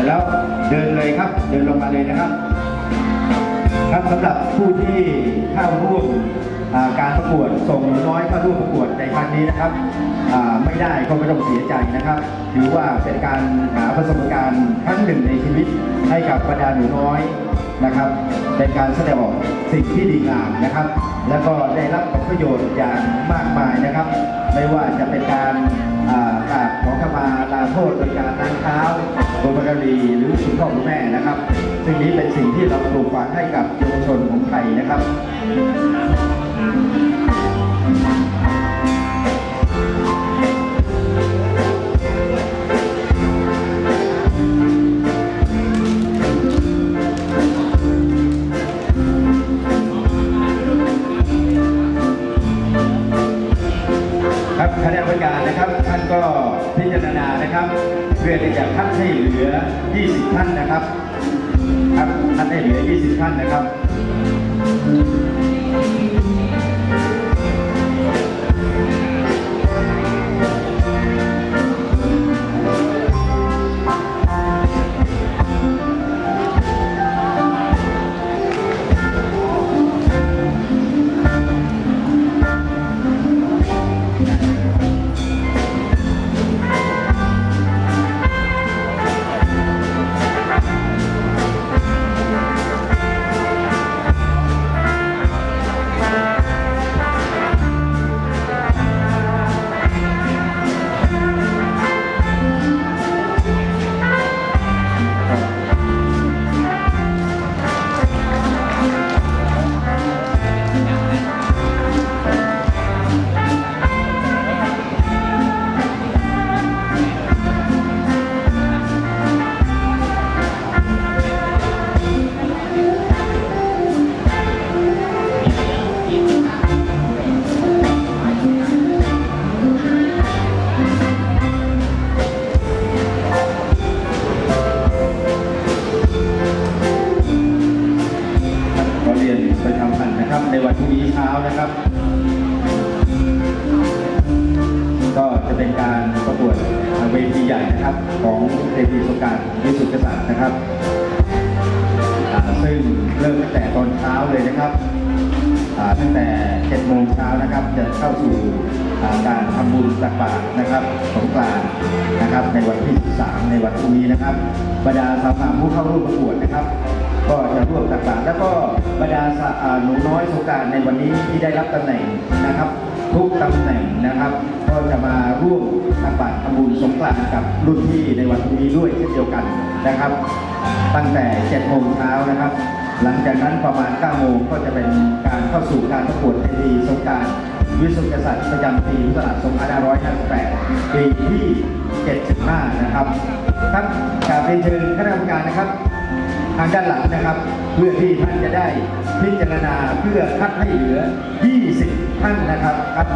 ร็จแล้วเดินเลยครับ เดินลงมาเลยนะครับ ครับสำหรับผู้ที่เข้าร่วมการประกวดส่งน้อยเข้าร่วมประกวดในครั้งนี้นะครับไม่ได้ก็ไม่ต้องเสียใจนะครับ ถือว่าเป็นการหาประสบการณ์ครั้งหนึ่งในชีวิตให้กับบรรดาหนูน้อยนะครับ เป็นการแสดงออกสิ่งที่ดีงามนะครับ แล้วก็ได้รับผลประโยชน์อย่างมากมายนะครับ ไม่ว่าจะเป็นการ โทษโดยการนางเท้าบนบการีหรือคุณพ่อคุณแม่นะครับ ซึ่งนี้เป็นสิ่งที่เราปลูกฝังให้กับเยาวชนของไทยนะครับานก็พิจารณานะครับ เพื่อที่จะคัดให้เหลือ 20 ท่านนะครับครับคัดให้เหลือ 20 ท่านนะครับ ประชาพันนะครับในวันพรุ่งนี้เช้านะครับ ก็จะเป็นการประกวดเวทีใหญ่นะครับ ของเทพีสงการวิสุทธิกษัตริย์นะครับ ซึ่งเริ่มตั้งแต่ตอนเช้าเลยนะครับตั้งแต่7โมงเช้านะครับ จะเข้าสู่การทำบุญตักบาตรนะครับสงกรานต์นะครับ ในวันที่ 13 ในวันพรุ่งนี้นะครับบรรดาสาวงามผู้เข้าร่วมประกวดนะครับ ก็จะร่วมตักบาตรแล้วก็บรรดาหนูน้อยสงการในวันนี้ที่ได้รับตำแหน่งนะครับ ทุกตำแหน่งนะครับ ก็จะมาร่วมตักบาตรทำบุญสงกรานต์กับรุ่นพี่ในวันพรุ่งนี้ด้วยเช่นเดียวกันนะครับ ตั้งแต่7โมงเช้านะครับหลังจากนั้นประมาณ 9 โมงก็จะเป็นการเข้าสู่การประกวดเวทีสงการวิสุทธิกษัตริย์ประจำปีพุทธศักราช2558ปีที่ 75 นะครับครับกราบเรียนเชิญคณะกรรมการนะครับ ทางด้านหลังนะครับ เพื่อที่ท่านจะได้พิจารณาเพื่อคัดให้เหลือ 20 ท่านนะครับครับ